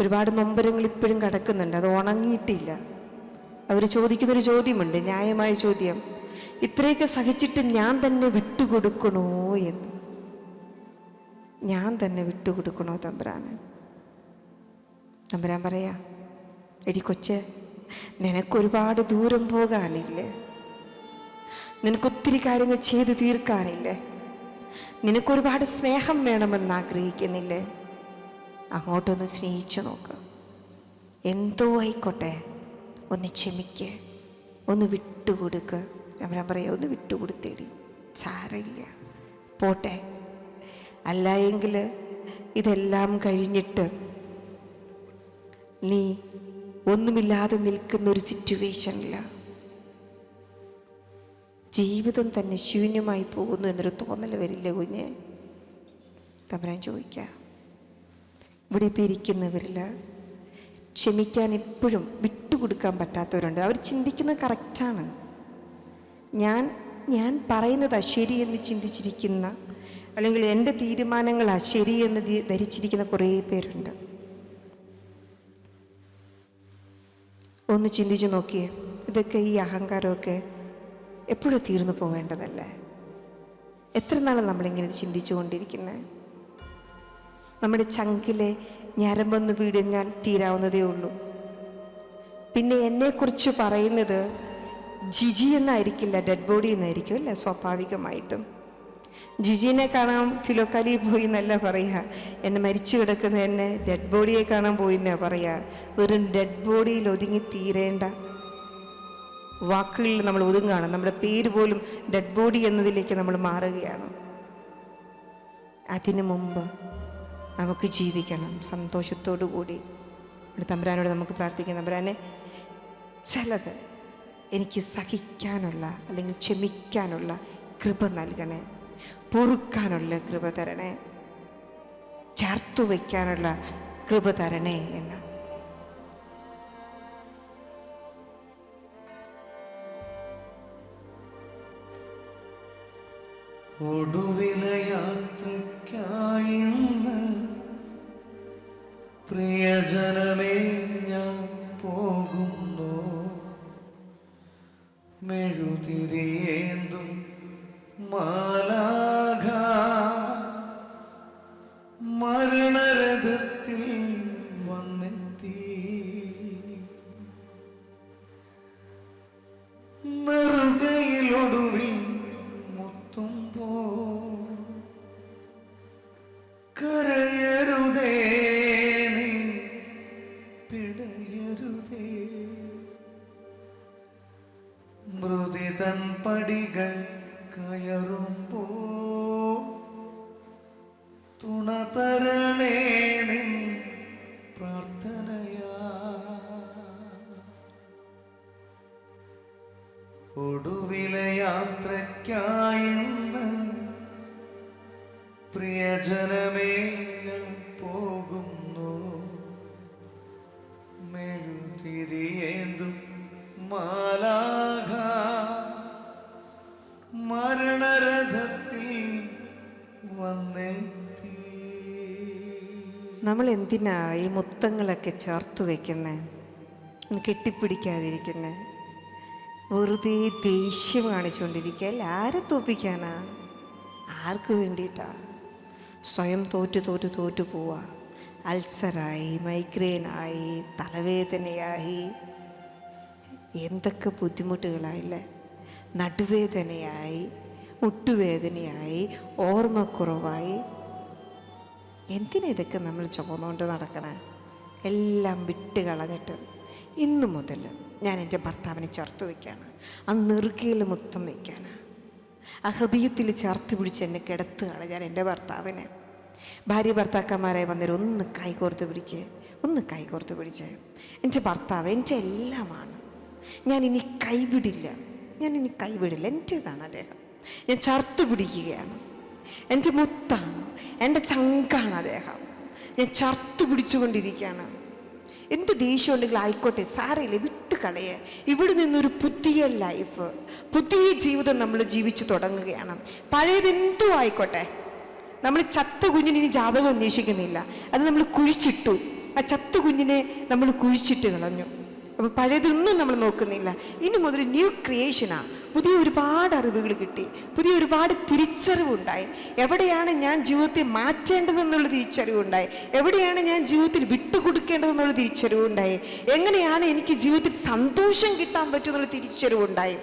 ഒരുപാട് നൊമ്പരങ്ങൾ ഇപ്പോഴും കിടക്കുന്നുണ്ട്. അത് ഉണങ്ങിയിട്ടില്ല. അവർ ചോദിക്കുന്നൊരു ചോദ്യമുണ്ട്. ന്യായമായ ചോദ്യം. ഇത്രയൊക്കെ സഹിച്ചിട്ട് ഞാൻ തന്നെ വിട്ടുകൊടുക്കണോ എന്ന്. ഞാൻ തന്നെ വിട്ടുകൊടുക്കണോ തമ്പുരാന്? തമ്പുരാൻ പറയാ എടി കൊച്ചെ നിനക്കൊരുപാട് ദൂരം പോകാനില്ലേ? നിനക്കൊത്തിരി കാര്യങ്ങൾ ചെയ്ത് തീർക്കാനില്ലേ? നിനക്കൊരുപാട് സ്നേഹം വേണമെന്ന് ആഗ്രഹിക്കുന്നില്ലേ? അങ്ങോട്ടൊന്ന് സ്നേഹിച്ചു നോക്ക്. എന്തോ ആയിക്കോട്ടെ ഒന്ന് ക്ഷമിക്ക് ഒന്ന് വിട്ടുകൊടുക്ക്. ഞാൻ പറയാം ഒന്ന് വിട്ടുകൊടുത്തേടി ചാരയില്ല പോട്ടെ. അല്ല എങ്കിൽ ഇതെല്ലാം കഴിഞ്ഞിട്ട് നീ ഒന്നുമില്ലാതെ നിൽക്കുന്ന ഒരു സിറ്റുവേഷനില്ല ജീവിതം തന്നെ ശൂന്യമായി പോകുന്നു എന്നൊരു തോന്നൽ വരില്ല കുഞ്ഞ്? തമ്പരാൻ ചോദിക്കാം. ഇവിടെ ഇപ്പം ഇരിക്കുന്നവരിൽ ക്ഷമിക്കാൻ എപ്പോഴും വിട്ടുകൊടുക്കാൻ പറ്റാത്തവരുണ്ട്. അവർ ചിന്തിക്കുന്നത് കറക്റ്റാണ്. ഞാൻ ഞാൻ പറയുന്നതാ ശരിയെന്ന് ചിന്തിച്ചിരിക്കുന്ന അല്ലെങ്കിൽ എന്റെ തീരുമാനങ്ങളാ ശരിയെന്ന് ധരിച്ചിരിക്കുന്ന കുറേ പേരുണ്ട്. ഒന്ന് ചിന്തിച്ച് നോക്കിയേ. ഇതൊക്കെ ഈ അഹങ്കാരമൊക്കെ എപ്പോഴും തീർന്നു പോവേണ്ടതല്ലേ എത്ര നാൾ നമ്മളിങ്ങനെ ചിന്തിച്ചു കൊണ്ടിരിക്കുന്നത് നമ്മുടെ ചങ്കിലെ ഞരമ്പൊന്ന് വീടിഞ്ഞാൽ തീരാവുന്നതേ ഉള്ളൂ. പിന്നെ എന്നെക്കുറിച്ച് പറയുന്നത് ജിജി എന്നായിരിക്കില്ല ഡെഡ് ബോഡി എന്നായിരിക്കും അല്ലേ? സ്വാഭാവികമായിട്ടും. ജിജിനെ കാണാൻ ഫിലോക്കാലി പോയി എന്നല്ല പറയുക എന്നെ മരിച്ചു കിടക്കുന്ന എന്നെ ഡെഡ് ബോഡിയെ കാണാൻ പോയി എന്നാ പറയുക വെറും ഡെഡ് ബോഡിയിൽ ഒതുങ്ങി തീരേണ്ട വാക്കുകളിൽ നമ്മൾ ഒതുങ്ങാണ്. നമ്മുടെ പേര് പോലും ഡെഡ് ബോഡി എന്നതിലേക്ക് നമ്മൾ മാറുകയാണ്. അതിനു മുമ്പ് നമുക്ക് ജീവിക്കണം. സന്തോഷത്തോടു കൂടി. തമ്പുരാനോട് നമുക്ക് പ്രാർത്ഥിക്കാം. തമ്പുരാനെ ചിലത് എനിക്ക് സഹിക്കാനുള്ള അല്ലെങ്കിൽ ക്ഷമിക്കാനുള്ള കൃപ നൽകണേ. പൊറുക്കാനുള്ള കൃപ തരണേ. ചേർത്തു വയ്ക്കാനുള്ള കൃപ തരണേ എന്ന്. ഒടുവില യാത്രയ്ക്കായിന്ന് പ്രിയജനമേ ഞാൻ പോകുന്നു. മെഴുതിരിയേന്തും മാലാഘ മരണരഥത്തിൽ വന്നെത്തി. മൃതിതൻ പടികൾ കയറുമ്പോ തുണ തരണേ നിൻ പ്രാർത്ഥനയാ. ഒടുവിലെ യാത്രയ്ക്കായിന്ന് പ്രിയജനമേ ഞാൻ പോകുന്നു. മെഴുതിരിയേന്തും മാലാഘ നമ്മൾ എന്തിനാ ഈ മുത്തങ്ങളൊക്കെ ചേർത്ത് വയ്ക്കുന്നത് ഒന്ന് കെട്ടിപ്പിടിക്കാതിരിക്കുന്നത് വെറുതെ ദേഷ്യം കാണിച്ചുകൊണ്ടിരിക്കുക ആരെ തോപ്പിക്കാനാ? ആർക്ക് വേണ്ടിയിട്ടാ? സ്വയം തോറ്റു തോറ്റു തോറ്റു പോവാ. അൾസറായി മൈഗ്രെയിനായി തലവേദനയായി. എന്തൊക്കെ ബുദ്ധിമുട്ടുകളായില്ലേ നടുവേദനയായി. മുട്ടുവേദനയായി ഓർമ്മക്കുറവായി. എന്തിനാ ഇതൊക്കെ നമ്മൾ ചുമന്നുകൊണ്ട് നടക്കണേ? എല്ലാം വിട്ട് കളഞ്ഞിട്ട്. ഇന്നു മുതൽ ഞാൻ എന്റെ ഭർത്താവിനെ ചേർത്ത് വയ്ക്കാണ്. ആ നെറുകയിൽ മുത്തം വയ്ക്കാനാണ് ആ ഹൃദയത്തിൽ ചേർത്ത് പിടിച്ച് എന്നെ കിടത്തുകയാണ് ഞാൻ എന്റെ ഭർത്താവിനെ. ഭാര്യ ഭർത്താക്കന്മാരായി വന്നേരം ഒന്ന് കൈകോർത്ത് പിടിച്ച് ഒന്ന് കൈകോർത്ത് പിടിച്ച്. എന്റെ ഭർത്താവ് എന്റെ എല്ലാമാണ്. ഞാൻ ഇനി കൈവിടില്ല. ഞാൻ ഇനി കൈവിടില്ല. എന്റേതാണ് അദ്ദേഹം. ഞാൻ ചർത്തു പിടിക്കുകയാണ്. എന്റെ മുത്താണ് എന്റെ ചങ്കാണ് അദ്ദേഹം. ഞാൻ ചർത്തു പിടിച്ചുകൊണ്ടിരിക്കുകയാണ്. എന്ത് ദേഷ്യം ഉണ്ടെങ്കിൽ ആയിക്കോട്ടെ സാരയില്ല വിട്ട് കളയെ. ഇവിടെ നിന്നൊരു പുതിയ ലൈഫ് പുതിയ ജീവിതം നമ്മൾ ജീവിച്ചു തുടങ്ങുകയാണ്. പഴയതെന്തോ ആയിക്കോട്ടെ. നമ്മൾ ചത്ത കുഞ്ഞിന് ഇനി ജാതകം അന്വേഷിക്കുന്നില്ല. അത് നമ്മൾ കുഴിച്ചിട്ടു. ആ ചത്ത കുഞ്ഞിനെ നമ്മൾ കുഴിച്ചിട്ട് കളഞ്ഞു. അപ്പോൾ പഴയതൊന്നും നമ്മൾ നോക്കുന്നില്ല. ഇനി മുതൽ ന്യൂ ക്രിയേഷനാണ് പുതിയ ഒരുപാട് അറിവുകൾ കിട്ടി. പുതിയ ഒരുപാട് തിരിച്ചറിവുണ്ടായി. എവിടെയാണ് ഞാൻ ജീവിതത്തെ മാറ്റേണ്ടതെന്നുള്ള തിരിച്ചറിവുണ്ടായി? എവിടെയാണ് ഞാൻ ജീവിതത്തിൽ വിട്ടുകൊടുക്കേണ്ടതെന്നുള്ള തിരിച്ചറിവുണ്ടായി? എങ്ങനെയാണ് എനിക്ക് ജീവിതത്തിൽ സന്തോഷം കിട്ടാൻ പറ്റുമെന്നുള്ള തിരിച്ചറിവുണ്ടായി?